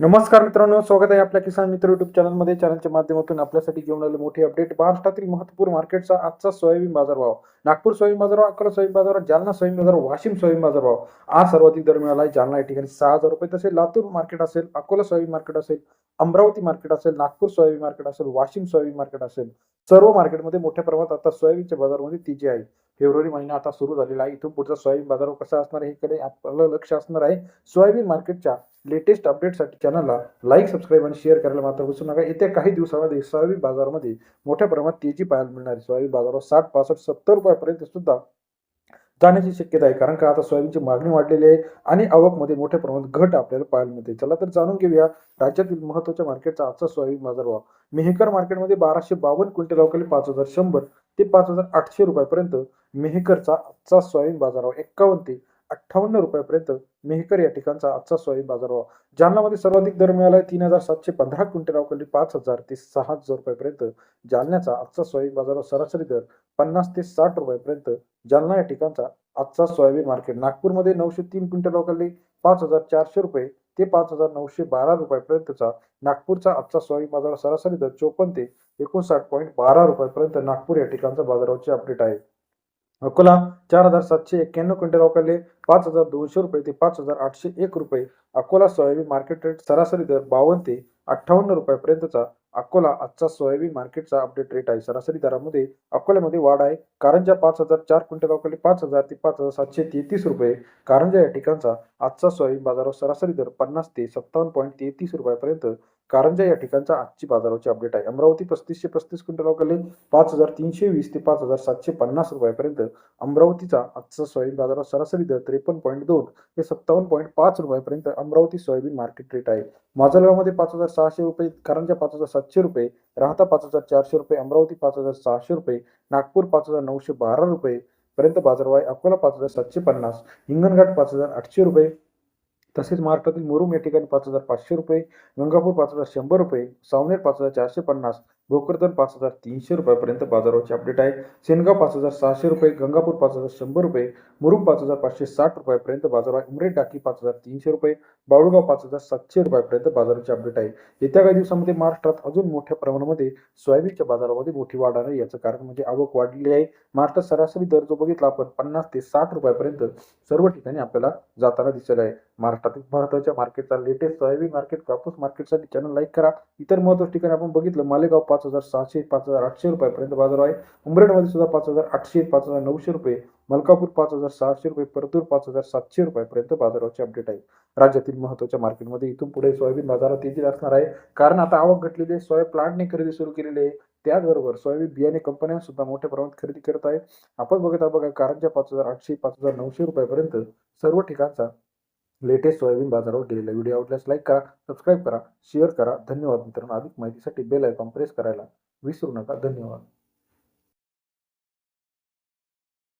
नमस्कार मित्रांनो स्वागत आहे आपल्या किसान मित्र युट्यूब चॅनलमध्ये चॅनलच्या माध्यमातून आपल्यासाठी घेऊन आले मोठे अपडेट महाराष्ट्रातील महत्त्वपूर्ण मार्केटचा आजचा सोयाबीन बाजार भाव नागपूर सोयाबीन बाजारभाव अकोला सोयाबीन बाजार जालना सोयाबीन बाजार वाशिम सोयाबीन बाजारभाव. आज सर्वाधिक दर मिळाला आहे जालना या ठिकाणी सहा हजार रुपये तसेच लातूर मार्केट असेल अकोला सोयाबीन मार्केट असेल अमरावती मार्केट असेल नागपूर सोयाबीन मार्केट असेल वाशिम सोयाबीन मार्केट असेल. सर्व मार्केटमध्ये मोठ्या प्रमाणात आता सोयाबीनच्या बाजारामध्ये म्हणजे तेजी आहे. फेब्रुवारी महिना आता सुरू झालेला आहे. इथून पुढचा सोयाबीन बाजार कसा असणार आहे? इकडे आपलं लक्ष असणार आहे. सोयाबीन मार्केटच्या लेटेस्ट अपडेटसाठी चॅनलला लाईक सबस्क्राईब आणि शेअर करायला मात्र विसरू नका. येत्या काही दिवसामध्ये सोयाबीन बाजारामध्ये मोठ्या प्रमाणात तेजी पाहायला मिळणार आहे. सोयाबीन बाजारावर साठ पासष्ट सत्तर रुपयापर्यंत सुद्धा जाण्याची शक्यता आहे. कारण का आता सोयाबीनची मागणी वाढलेली आहे आणि आवकमध्ये मोठ्या प्रमाणात घट आपल्याला पाहायला मिळते. चला तर जाणून घेऊया राज्यातील महत्त्वाच्या मार्केटचा आजचा सोयाबीन बाजारभाव. मेहकर मार्केटमध्ये बाराशे बावन्न क्विंटल अवकाळी पाच हजार शंभर ते पाच हजार आठशे रुपयापर्यंत मेहकरचा आजचा सोयाबीन बाजारभाव एक्कावन्न ते अठ्ठावन्न रुपयापर्यंत मेहकर या ठिकाणचा आजचा सोयाबीन बाजारभाव. जालन्यामध्ये सर्वाधिक दर मिळाला आहे तीन हजार सातशे पंधरा क्विंटल अवकाळी पाच हजार ते सहा हजार रुपयापर्यंत. जालन्याचा आजचा सोयाबीन बाजारभाव सरासरी दर पन्नास ते साठ रुपयापर्यंत. जालना या ठिकाणचा आजचा सोयाबीन मार्केट नागपूरमध्ये नऊशे तीन क्विंटल अवकाळी पाच हजार चारशे रुपये ते पाच हजार नऊशे बारा रुपयापर्यंतचा. नागपूरचा आजचा सोयाबीन बाजार सरासरी दर चोपन्न ते एकोणसाठ पॉईंट बारा रुपयापर्यंत नागपूर या ठिकाणचा बाजारावरचे अपडेट आहे. अकोला चार हजार सातशे एक्क्याण्णव क्विंटल अवकाले पाच हजार दोनशे रुपये ते पाच हजार आठशे एक रुपये. अकोला सोयाबीन मार्केट रेट सरासरी दर बावन्न ते अठ्ठावन्न रुपयापर्यंतचा. अकोला आजचा सोयाबीन मार्केटचा अपडेट रेट आहे. सरासरी दरामध्ये अकोल्यामध्ये वाढ आहे. कारंजा पाच हजार चार क्विंटल अवकाळी पाच हजार ते पाच हजार सातशे तेहतीस रुपये. कारंजा या ठिकाणचा आजचा सोयाबीन बाजारावर सरासरी दर पन्नास ते सत्तावन्न पॉईंट तेहतीस रुपयापर्यंत. कारंजा या ठिकाणचा आजची बाजाराची अपडेट आहे अमरावती पस्तीसशे पस्तीस क्विंटल अवकाळी पाच हजार तीनशे वीस ते पाच हजार सातशे पन्नास रुपयापर्यंत. अमरावतीचा आजचा सोयाबीन बाजारावर सरासरी दर त्रेपन्न पॉईंट दोन ते सत्तावन्न पॉईंट पाच रुपयापर्यंत अमरावती सोयाबीन मार्केट रेट आहे. माजलगावमध्ये पाच हजार सहाशे रुपये कारंजा पाच हजार सातशे रुपये राहता पाच हजार चारशे रुपये अमरावती पाच हजार सहाशे रुपये नागपूर पाच हजार नऊशे बारा रुपये पर्यंत बाजारभाव आहे. अकोला पाच हजार सातशे पन्नास हिंगणघाट पाच हजार आठशे रुपये तसेच महाराष्ट्रातील मुरुम या ठिकाणी पाच हजार पाचशे रुपये गंगापूर पाच हजार शंभर रुपये सावनेर पाच हजार चारशे पन्नास भोकरदन पाच हजार तीनशे रुपयापर्यंत बाजारावरचे अपडेट आहे. सेनगाव पाच हजार सहाशे रुपये गंगापूर पाच हजार शंभर रुपये मुरुम पाच हजार पाचशे साठ रुपयापर्यंत बाजार आहे उमरेड टाकी पाच हजार तीनशे रुपये बाळूगाव पाच हजार सातशे रुपयापर्यंत बाजाराचे अपडेट आहे. येत्या काही दिवसामध्ये महाराष्ट्रात अजून मोठ्या प्रमाणामध्ये सोयाबीनच्या बाजारामध्ये मोठी वाढ आहे. याचं कारण म्हणजे आवक वाढलेली आहे. महाराष्ट्रात सरासरी दर जो बघितला आपण पन्नास ते साठ रुपयापर्यंत सर्व ठिकाणी आपल्याला जाताना दिसत आहे. महाराष्ट्रातील महत्त्वाच्या मार्केटचा लेटेस्ट सोयाबीन मार्केट कापूस मार्केटसाठी चॅनल लाईक करा. इतर महत्त्वाच्या ठिकाणी आपण बघितलं मालेगाव पाच हजार सहाशे पाच हजार आठशे रुपयापर्यंत बाजार आहे. उमरेडमध्ये सुद्धा पाच हजार आठशे पाच हजार नऊशे रुपये. मलकापूर पाच हजार सहाशे रुपये परतूर पाच हजार सातशे रुपयापर्यंत बाजाराचे अपडेट आहे. राज्यातील महत्त्वाच्या मार्केटमध्ये इथून पुढे सोयाबीन बाजारात तेजीत असणार आहे. कारण आता आवक घटलेली आहे. सोया प्लांटने खरेदी सुरू केलेली आहे. त्याचबरोबर सोयाबीन बियाणे कंपन्या सुद्धा मोठ्या प्रमाणात खरेदी करत आहे. आपण बघत आहोत बघा कारंजा पाच हजार आठशे पाच हजार नऊशे रुपयापर्यंत सर्व ठिकाणचा लेटेस्ट सोयाबीन बाजारावर गेलेला व्हिडिओ आवडल्यास लाईक करा सबस्क्राईब करा शेअर करा. धन्यवाद मित्रांनो. अधिक माहितीसाठी बेल आयकॉन प्रेस करायला विसरू नका. धन्यवाद.